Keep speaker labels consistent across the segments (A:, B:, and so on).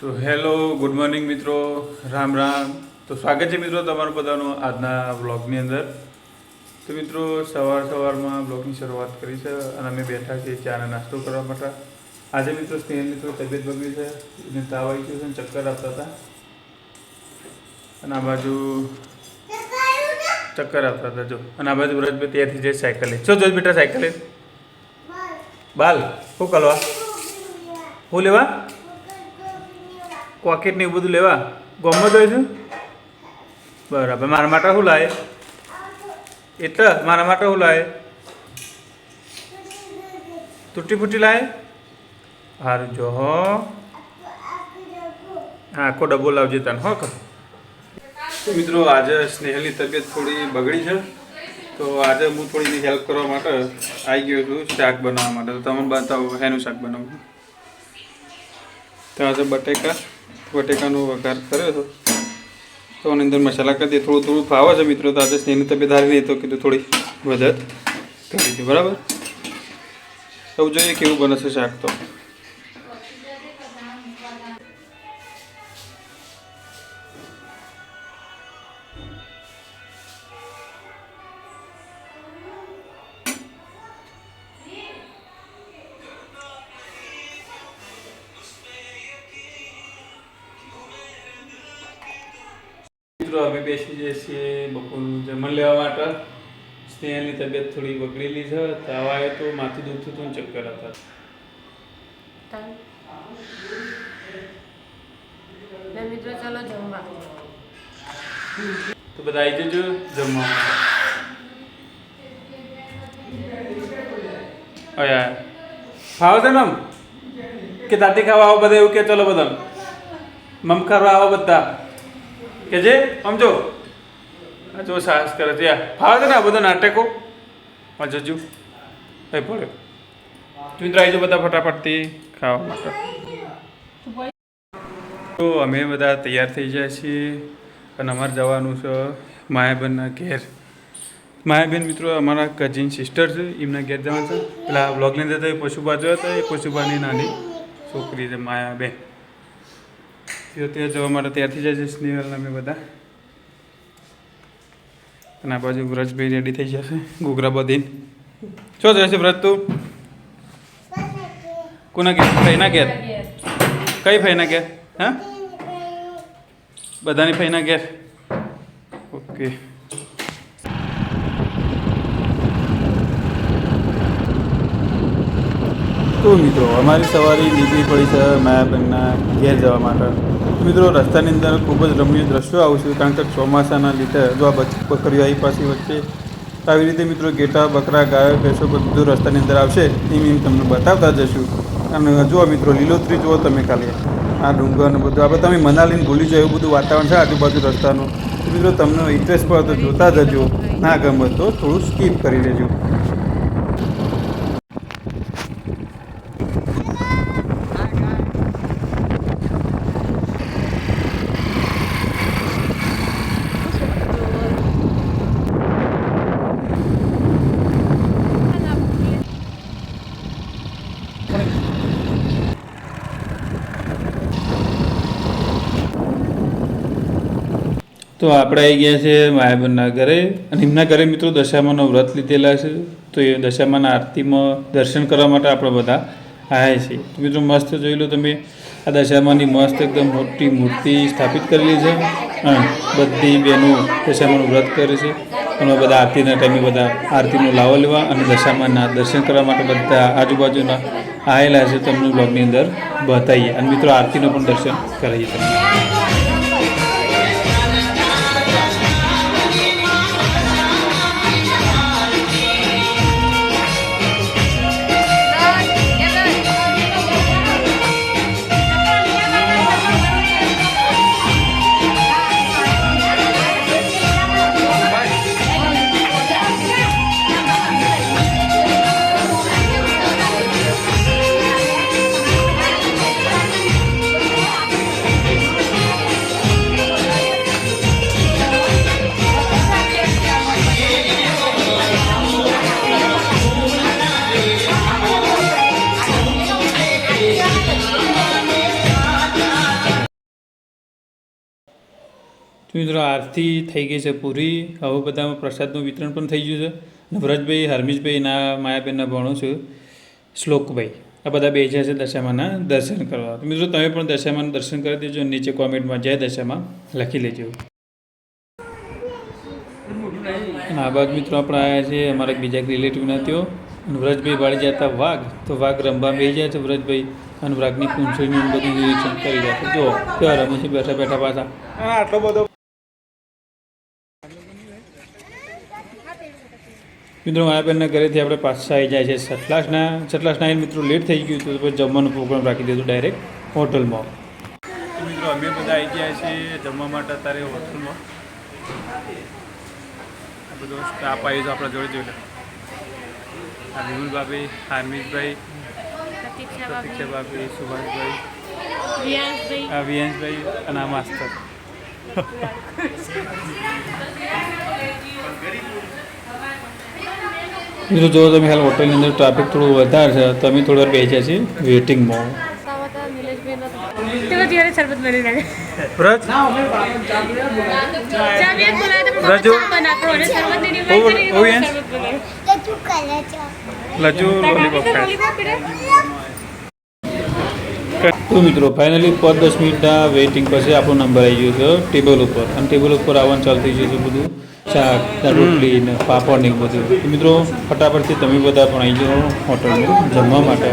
A: તો hello good morning મિત્રો. રામ રામ. તો સ્વાગત છે મિત્રો તમારું બધાનું આજના બ્લોગની અંદર. તો મિત્રો સવાર સવારમાં બ્લોગની શરૂઆત કરી છે અને અમે બેઠા છીએ ચાનો નાસ્તો કરવા માટે. આજે મિત્રો સ્નેહની થોડી તબિયત બગડી છે એને તાવ આવી ગયો છે અને ચક્કર આપતા હતા. અને આ બાજુ ચક્કર આપતા હતા જો. અને આ બાજુ વ્રજભાઈ ત્યાંથી જાય સાયકલે. જો જોઈ બેટા સાયકલે? બાલ. શું કરવા શું લેવા? પોકેટ ને એવું બધું લેવા? ગોમમાં હોય છે બરાબર, મારા માટે શું લાવે એટલે મારા માટે શું લાવે તૂટી ફૂટી લાવે સારું જો હો. આખો ડબ્બો લાવજે તને, હો તો મિત્રો, આજે સ્નેહલની તબિયત થોડી બગડી છે. તો આજે હું થોડી હેલ્પ કરવા માટે આવી ગયો છું શાક બનાવવા માટે. તો તમે બતાવો એનું શાક બનાવું તો આજે બટેકા. બટેકાનો વઘાર કર્યો હતો. તો એની અંદર મસાલા કરી દે થોડું થોડું ફાવે છે મિત્રો, તો આજે સ્નેહની તબિયત હારી નહીં તો કીધું થોડી મદદ કરી દે બરાબર? સૌ જોઈએ કેવું બને છે શાક તો. મિત્રો અમે બેસી જઈએ છીએ બપોરનું જમણ લેવા માટે સ્નેહાની તબિયત થોડી બગડેલી છે તાવ આવ્યો તો માથું દુખતું હતું ચક્કર હતા.
B: મિત્રો ચાલો જમવા.
A: તો બધા આવી જજો જમવા. અયા ખાવ છે ને કે દાંતી ખાવા આવો બધા એવું કે ચલો બધા મમ કરવા આવો બધા. કે જે, સમજો? જો સાહસ કરે છે, યા. ફાવે છે ને આ બધા નાટકો? માં જજુ. ભાઈ પડે મિત્રો આવી બધા ફટાફટથી ખાવા માટે. તો અમે બધા તૈયાર થઈ જાય છીએ. અને અમારે જવાનું છે માયાબેનના ઘેર. માયાબેન મિત્રો, અમારા કઝિન સિસ્ટર છે, એમના ઘેર જવાનું છે. પેલા બ્લોગની અંદર પશુભા એ જોયો હતો, એ પશુભાની નાની છોકરી છે, માયાબેન. તો ત્યાં જવા માટે ત્યારથી જાય છે સ્નેહલ અમે બધા. અને આ બાજુ વ્રજભાઈ રેડી થઈ જશે ઘૂઘરા બધીને. શું જશે વ્રજ તું? કોના ઘેર? ફઈના ઘેર? કઈ ફઈના ઘેર? હા? બધાની ફઈના ઘેર? ઓકે. તો મિત્રો, અમારી સવારી નીકળી પડી છે માયાબેનના ઘેર જવા માટે. મિત્રો, રસ્તાની અંદર ખૂબ જ રમણીય દ્રશ્યો આવશે કારણ કે ચોમાસાના લીધે જો આ બકરીઓ આવી પાછી વચ્ચે આવી રીતે મિત્રો ઘેટા, બકરા, ગાયો, ભેંસો, બધું રસ્તાની અંદર આવશે. એમ એમ તમને બતાવતા જશું. અને જુઓ મિત્રો, લીલોતરી જુઓ તમે ખાલી. આ ડુંગર અને બધું. આપણે તમે મનાલીને ભૂલી જાઓ એવું બધું વાતાવરણ છે આજુબાજુ રસ્તાનું. મિત્રો, તમને ઇન્ટરેસ્ટ પર તો જોતા જજો. ના ગમે તો થોડું સ્કીપ કરી લેજો. તો આપણે આવી ગયા છે માયાબેનના ઘરે અને એમના ઘરે મિત્રો દશામાનો વ્રત લીધેલા છે. તો એ દશામાના આરતીમાં દર્શન કરવા માટે આપણે બધા આવ્યા તો મિત્રો મસ્ત જોઈ લો તમે, આ દશામાની મસ્ત એકદમ મોટી મૂર્તિ સ્થાપિત કરેલી છે અને બધી બહેનો દશામાનું વ્રત કરે છે. અને બધા આરતીના ટાઈમે બધા આરતીનો લાવો લેવા અને દશામાના દર્શન કરવા માટે બધા આજુબાજુના આવેલા છે. તમને બ્લોગની અંદર બતાવીએ. અને મિત્રો આરતીનો પણ દર્શન કરાવીએ તમને. મિત્રો આરતી થઈ ગઈ છે પૂરી? હવે બધામાં પ્રસાદનું વિતરણ પણ થઈ ગયું છે. વ્રજભાઈ હરમીશભાઈ ના માયાબેનના ભણો છું. શ્લોકભાઈ, આ બધા બેસ્યા છે દશામાના દર્શન કરવા. મિત્રો તમે પણ દશામાના દર્શન કરી દેજો. નીચે કોમેન્ટમાં જય દશામાં લખી લેજો. આ બાદ મિત્રો આપણે આવ્યા છે અમારા બીજા રિલેટિવના અને વ્રજભાઈ વાળી જતા વાઘ, તો વાઘ રમવા બે જાય છે વ્રજભાઈ અને વાઘની પૂંછડીનું બધું કરી જાય જો, કેવા રમે છે? બેઠા બેઠા પાછા.
C: આટલો બધો
A: મિત્રો માયાબેનના ઘરેથી આપણે પાછા આવી જાય છે સટલાસના સટલાસના આવીને મિત્રો લેટ થઈ ગયું તો જમવાનું જમવાનો પ્રોગ્રામ રાખી દીધું ડાયરેક્ટ હોટલમાં મિત્રો અમે બધા આવી ગયા છીએ જમવા માટે અત્યારે હોટલમાં આ બધો સ્ટાફ આવી છે આપણા જોડે જોઈએ આ વિમલભાભી હાર્મિશભાઈ
B: પ્રતીક્ષા
A: પ્રતીક્ષા
B: ભાભી
A: ભાભી સુભાષભાઈ આ વિયાંશભાઈ અને આ માસ્તર. મિત્રો જો તમે હાલ હોટલની અંદર ટ્રાફિક થોડું વધારે છે તો અમે થોડી વાર બેસ્યા છીએ
B: બોલાવે તો પીરે
A: મિત્રો ફાઇનલી પાંચ દસ મિનિટના વેઇટિંગ પછી આપણો નંબર આવી ગયો છે ટેબલ ઉપર. અને ટેબલ ઉપર આવવાનું ચાલુ થઈ ગયું છે બધું. શાક રોટલી ને પાપડ ને બધું. મિત્રો ફટાફટથી તમે બધા પણ આવી જાઓ હોટલમાં જમવા માટે.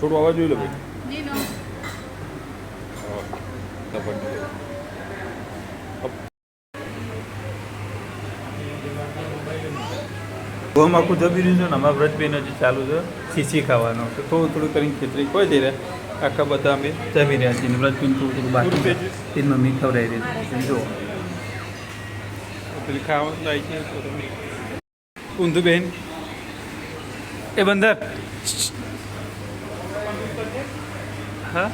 C: થોડું આવવા જોઈ લો ભાઈ.
A: ગોમ આખું જમી રહ્યું છે ને અમારા વ્રતબેન હજી ચાલુ છે ખીચી ખાવાનો તો થોડું થોડું કરીને ખીચડી કોઈ દે રહ્યા આખા બધા અમે જમી રહ્યા છીએ વ્રતબેન થોડું થોડું બાકી તેની મમ્મી ખવડાવી રહી છે. જો પેલી ખાવાનું લાવી છે તો તમે ઊંધું બેન. એ બંદર. હા!